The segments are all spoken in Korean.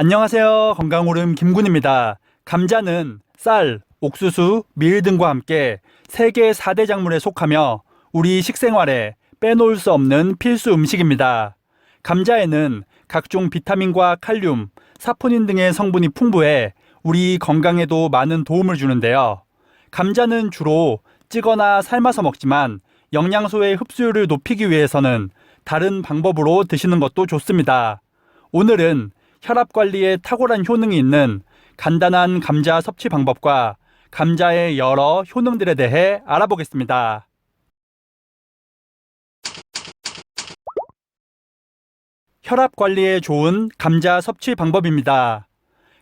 안녕하세요. 건강오름 김군입니다. 감자는 쌀, 옥수수, 밀 등과 함께 세계 4대 작물에 속하며 우리 식생활에 빼놓을 수 없는 필수 음식입니다. 감자에는 각종 비타민과 칼륨, 사포닌 등의 성분이 풍부해 우리 건강에도 많은 도움을 주는데요. 감자는 주로 찌거나 삶아서 먹지만 영양소의 흡수율을 높이기 위해서는 다른 방법으로 드시는 것도 좋습니다. 오늘은 혈압 관리에 탁월한 효능이 있는 간단한 감자 섭취 방법과 감자의 여러 효능들에 대해 알아보겠습니다. 혈압 관리에 좋은 감자 섭취 방법입니다.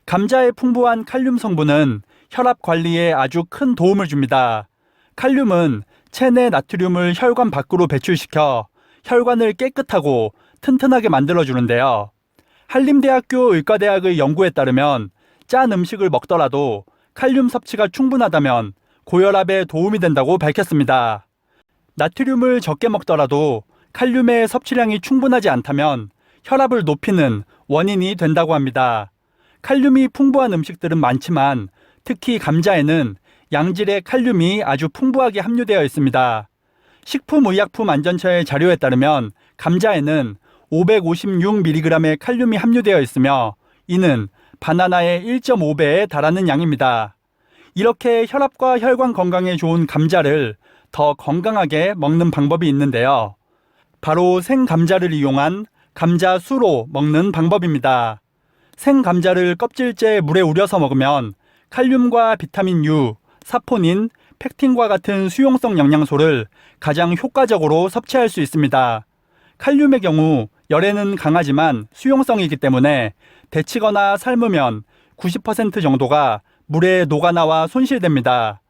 감자의 풍부한 칼륨 성분은 혈압 관리에 아주 큰 도움을 줍니다. 칼륨은 체내 나트륨을 혈관 밖으로 배출시켜 혈관을 깨끗하고 튼튼하게 만들어주는데요. 한림대학교 의과대학의 연구에 따르면 짠 음식을 먹더라도 칼륨 섭취가 충분하다면 고혈압에 도움이 된다고 밝혔습니다. 나트륨을 적게 먹더라도 칼륨의 섭취량이 충분하지 않다면 혈압을 높이는 원인이 된다고 합니다. 칼륨이 풍부한 음식들은 많지만 특히 감자에는 양질의 칼륨이 아주 풍부하게 함유되어 있습니다. 식품의약품안전처의 자료에 따르면 감자에는 556mg의 칼륨이 함유되어 있으며 이는 바나나의 1.5배에 달하는 양입니다. 이렇게 혈압과 혈관 건강에 좋은 감자를 더 건강하게 먹는 방법이 있는데요. 바로 생감자를 이용한 감자 수로 먹는 방법입니다. 생감자를 껍질째 물에 우려서 먹으면 칼륨과 비타민 U, 사포닌, 펙틴과 같은 수용성 영양소를 가장 효과적으로 섭취할 수 있습니다. 칼륨의 경우 열에는 강하지만 수용성이기 때문에 데치거나 삶으면 90% 정도가 물에 녹아나와 손실됩니다.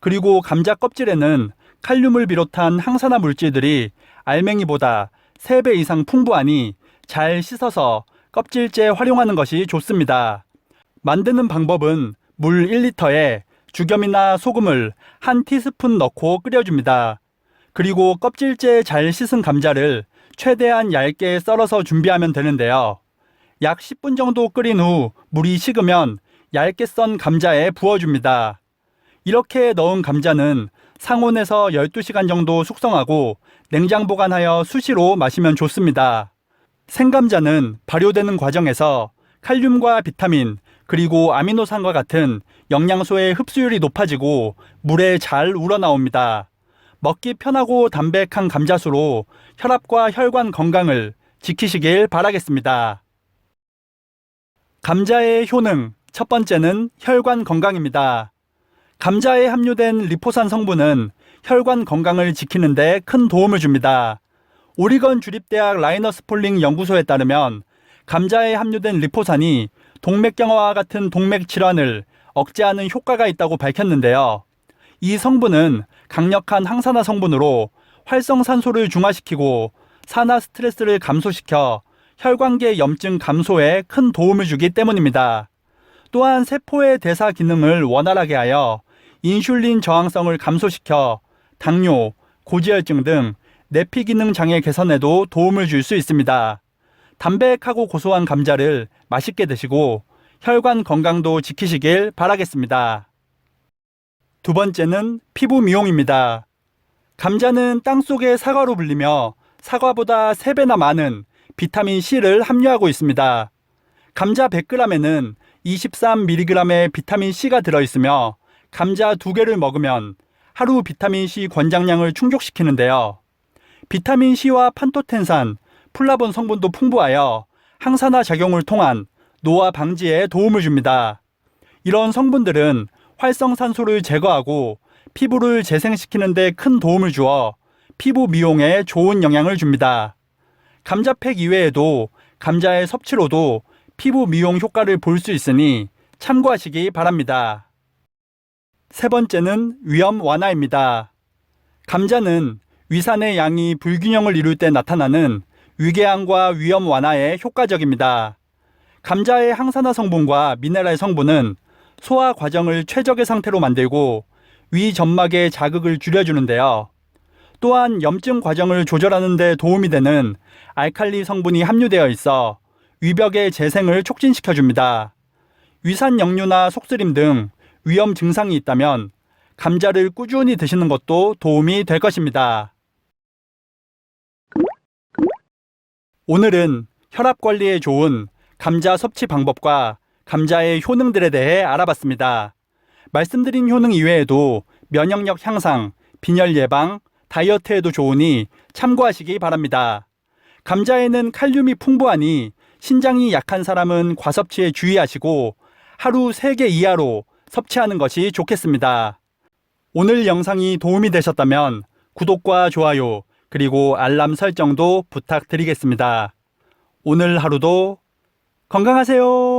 그리고 감자 껍질에는 칼륨을 비롯한 항산화 물질들이 알맹이보다 3배 이상 풍부하니 잘 씻어서 껍질째 활용하는 것이 좋습니다. 만드는 방법은 물 1리터에 죽염이나 소금을 한 티스푼 넣고 끓여줍니다. 그리고 껍질째 잘 씻은 감자를 최대한 얇게 썰어서 준비하면 되는데요. 약 10분 정도 끓인 후 물이 식으면 얇게 썬 감자에 부어줍니다. 이렇게 넣은 감자는 상온에서 12시간 정도 숙성하고 냉장 보관하여 수시로 마시면 좋습니다. 생감자는 발효되는 과정에서 칼륨과 비타민 그리고 아미노산과 같은 영양소의 흡수율이 높아지고 물에 잘 우러나옵니다. 먹기 편하고 담백한 감자수로 혈압과 혈관 건강을 지키시길 바라겠습니다. 감자의 효능 첫 번째는 혈관 건강입니다. 감자에 함유된 리포산 성분은 혈관 건강을 지키는데 큰 도움을 줍니다. 오리건 주립대학 라이너스 폴링 연구소에 따르면 감자에 함유된 리포산이 동맥경화와 같은 동맥 질환을 억제하는 효과가 있다고 밝혔는데요. 이 성분은 강력한 항산화 성분으로 활성산소를 중화시키고 산화 스트레스를 감소시켜 혈관계 염증 감소에 큰 도움을 주기 때문입니다. 또한 세포의 대사 기능을 원활하게 하여 인슐린 저항성을 감소시켜 당뇨, 고지혈증 등 내피 기능 장애 개선에도 도움을 줄 수 있습니다. 담백하고 고소한 감자를 맛있게 드시고 혈관 건강도 지키시길 바라겠습니다. 두 번째는 피부 미용입니다. 감자는 땅 속의 사과로 불리며 사과보다 3배나 많은 비타민 C를 함유하고 있습니다. 감자 100g에는 23mg의 비타민 C가 들어있으며 감자 2개를 먹으면 하루 비타민 C 권장량을 충족시키는데요. 비타민 C와 판토텐산, 플라본 성분도 풍부하여 항산화 작용을 통한 노화 방지에 도움을 줍니다. 이런 성분들은 활성산소를 제거하고 피부를 재생시키는 데 큰 도움을 주어 피부 미용에 좋은 영향을 줍니다. 감자팩 이외에도 감자의 섭취로도 피부 미용 효과를 볼 수 있으니 참고하시기 바랍니다. 세 번째는 위염 완화입니다. 감자는 위산의 양이 불균형을 이룰 때 나타나는 위궤양과 위염 완화에 효과적입니다. 감자의 항산화 성분과 미네랄 성분은 소화 과정을 최적의 상태로 만들고 위 점막의 자극을 줄여주는데요. 또한 염증 과정을 조절하는 데 도움이 되는 알칼리 성분이 함유되어 있어 위벽의 재생을 촉진시켜 줍니다. 위산 역류나 속쓰림 등 위험 증상이 있다면 감자를 꾸준히 드시는 것도 도움이 될 것입니다. 오늘은 혈압 관리에 좋은 감자 섭취 방법과 감자의 효능들에 대해 알아봤습니다. 말씀드린 효능 이외에도 면역력 향상, 빈혈 예방, 다이어트에도 좋으니 참고하시기 바랍니다. 감자에는 칼륨이 풍부하니 신장이 약한 사람은 과섭취에 주의하시고 하루 3개 이하로 섭취하는 것이 좋겠습니다. 오늘 영상이 도움이 되셨다면 구독과 좋아요 그리고 알람 설정도 부탁드리겠습니다. 오늘 하루도 건강하세요.